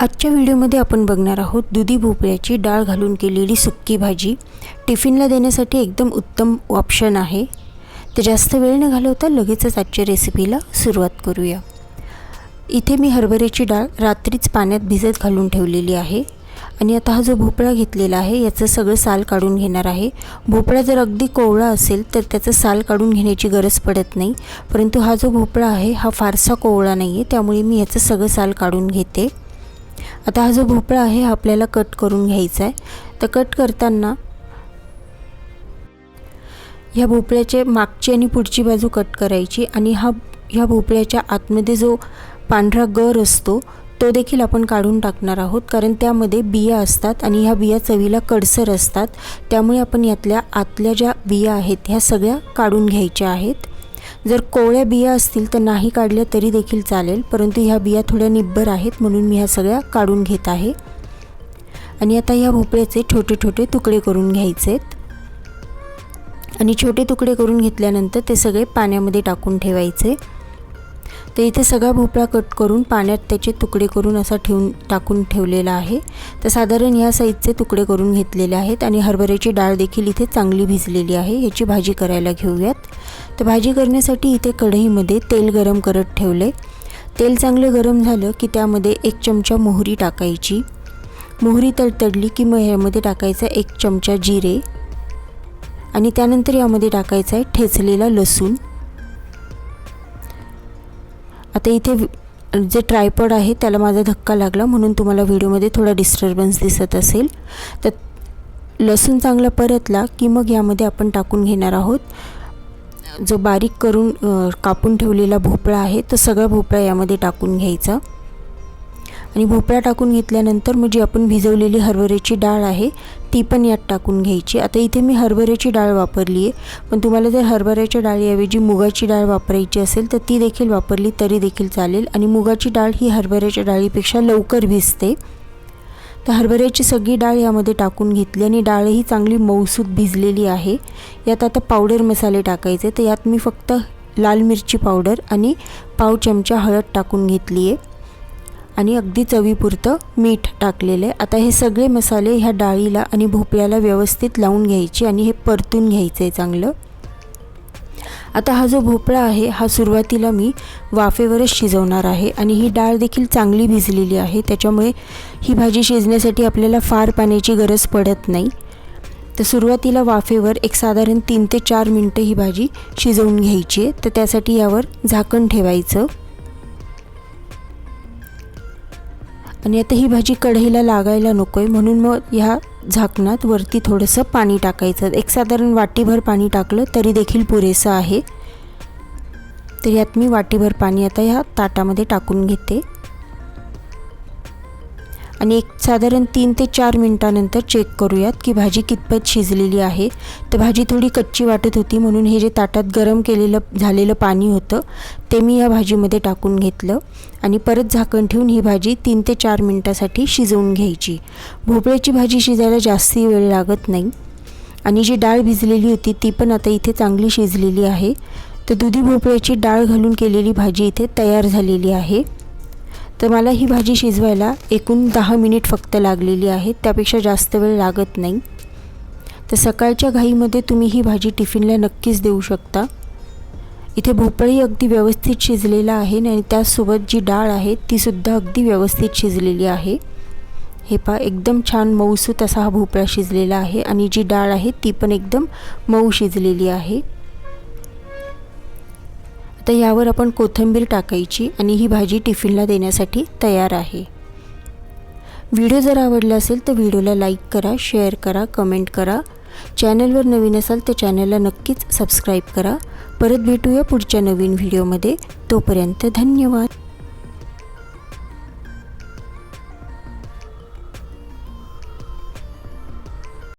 आजच्या व्हिडिओमध्ये आपण बघणार आहोत दुधी भोपळ्याची डाळ घालून केलेली सुक्की भाजी. टिफिनला देण्यासाठी एकदम उत्तम ऑप्शन आहे. तर जास्त वेळ न घालवता लगेचच आजच्या रेसिपीला सुरुवात करूया. इथे मी हरभऱ्याची डाळ रात्रीच पाण्यात भिजत घालून ठेवलेली आहे. आणि आता हा जो भोपळा घेतलेला आहे याचं सगळं साल काढून घेणार आहे. भोपळा जर अगदी कोवळा असेल तर त्याचं साल काढून घेण्याची गरज पडत नाही. परंतु हा जो भोपळा आहे हा फारसा कोवळा नाही आहे त्यामुळे मी याचं सगळं साल काढून घेते. आता हा जो भोपळा आहे हा आपल्याला कट करून घ्यायचा आहे. तर कट करताना ह्या भोपळ्याचे मागची आणि पुढची बाजू कट करायची आणि हा ह्या भोपळ्याच्या आतमध्ये जो पांढरा गर असतो तो देखील आपण काढून टाकणार आहोत. कारण त्यामध्ये बिया असतात आणि ह्या बिया चवीला कडसर असतात. त्यामुळे आपण यातल्या आतल्या ज्या बिया आहेत ह्या सगळ्या काढून घ्यायच्या आहेत. जर कोवळ्या बिया असतील तर नाही काढल्या तरी देखील चालेल परंतु ह्या बिया थोड्या निब्बर आहेत म्हणून मी ह्या सगळ्या काढून घेत आहे. आणि आता ह्या भोपळ्याचे छोटे छोटे तुकडे करून घ्यायचे आणि छोटे तुकडे करून घेतल्यानंतर ते सगळे पाण्यामध्ये टाकून ठेवायचे. तर इथे सगळा भोपळा कट करून पाण्यात त्याचे तुकडे करून असा ठेवून टाकून ठेवलेला आहे. तर साधारण या साईजचे तुकडे करून घेतलेले आहेत आणि हरभऱ्याची डाळ देखील इथे चांगली भिजलेली आहे. ह्याची भाजी करायला घेऊयात. तर भाजी करण्यासाठी इथे कढईमध्ये तेल गरम करत ठेवले. तेल चांगलं गरम झालं की त्यामध्ये एक चमचा मोहरी टाकायची. मोहरी तडतडली की मग ह्यामध्ये टाकायचा एक चमचा जिरे. आणि त्यानंतर यामध्ये टाकायचा आहे ठेचलेला लसूण. आता इथे जे ट्रायपॉड आहे त्याला माझा धक्का लागला. म्हणून तुम्हाला व्हिडिओमध्ये थोडा डिस्टर्बन्स दिसत असेल. तर लसूण चांगला परतला की मग यामध्ये आपण टाकून घेणार आहोत. जो बारीक करून कापून ठेवलेला भोपळा आहे तो सगळा भोपळा यामध्ये टाकून घ्यायचा. आणि भोपळा टाकून घेतल्यानंतर मग जी आपण भिजवलेली हरभऱ्याची डाळ आहे ती पण यात टाकून घ्यायची. आता इथे मी हरभऱ्याची डाळ वापरली आहे. पण तुम्हाला जर हरभऱ्याच्या डाळीऐवजी मुगाची डाळ वापरायची असेल तर ती देखील वापरली तरी देखील चालेल. आणि मुगाची डाळ ही हरभऱ्याच्या डाळीपेक्षा लवकर भिजते. तर हरभऱ्याची सगळी डाळ यामध्ये टाकून घेतली आणि डाळही चांगली मऊसूत भिजलेली आहे. यात आता पावडर मसाले टाकायचे. तर यात मी फक्त लाल मिरची पावडर आणि पाव चमचा हळद टाकून घेतली आहे. आणि अगदी चवीपुरतं मीठ टाकलेलं. आहे आता हे सगळे मसाले ह्या डाळीला आणि भोपळ्याला व्यवस्थित लावून घ्यायचे आणि हे परतून घ्यायचं आहे चांगलं. आता हा जो भोपळा आहे हा सुरुवातीला मी वाफेवरच शिजवणार आहे आणि ही डाळ देखील चांगली भिजलेली आहे. त्याच्यामुळे ही भाजी शिजण्यासाठी आपल्याला फार पाण्याची गरज पडत नाही. तर सुरुवातीला वाफेवर एक साधारण तीन ते चार मिनटं ही भाजी शिजवून घ्यायची आहे. तर त्यासाठी यावर झाकण ठेवायचं. आणि आता ही भाजी कढईला लागायला नको आहे म्हणून मग ह्या झाकणात वरती थोडंसं पाणी टाकायचं. एक साधारण वाटीभर पाणी टाकलं तरी देखील पुरेसं आहे. तर यात मी वाटीभर पाणी आता ह्या ताटामध्ये टाकून घेते. आणि एक साधारण तीन ते चार मिनटानंतर चेक करूयात की भाजी कितपत शिजलेली आहे. तर भाजी थोडी कच्ची वाटत होती म्हणून हे जे ताटात गरम केलेलं झालेलं पाणी होतं ते मी या भाजीमध्ये टाकून घेतलं आणि परत झाकण ठेवून ही भाजी तीन ते चार मिनटासाठी शिजवून घ्यायची. भोपळ्याची भाजी शिजायला जास्ती वेळ लागत नाही. आणि जी डाळ भिजलेली होती ती पण आता इथे चांगली शिजलेली आहे. तर दुधी भोपळ्याची डाळ घालून केलेली भाजी इथे तयार झालेली आहे. तर मला ही भाजी शिजवायला एकूण दहा मिनिट फक्त लागलेली आहे त्यापेक्षा जास्त वेळ लागत नाही. तर सकाळच्या घाईमध्ये तुम्ही ही भाजी टिफिनला नक्कीच देऊ शकता. इथे भोपळी अगदी व्यवस्थित शिजलेला आहे आणि त्यासोबत जी डाळ आहे तीसुद्धा अगदी व्यवस्थित शिजलेली आहे. हे पा एकदम छान मऊसूत असा हा भोपळा शिजलेला आहे आणि जी डाळ आहे ती पण एकदम मऊ शिजलेली आहे. आता यावर आपण कोथिंबीर टाकायची आणि ही भाजी टिफिनला देण्यासाठी तयार आहे. व्हिडिओ जर आवडला असेल तर व्हिडिओला लाईक करा शेअर करा कमेंट करा. चॅनलवर नवीन असाल तर चॅनलला नक्कीच सबस्क्राईब करा. परत भेटूया पुढच्या नवीन व्हिडिओमध्ये. तोपर्यंत धन्यवाद.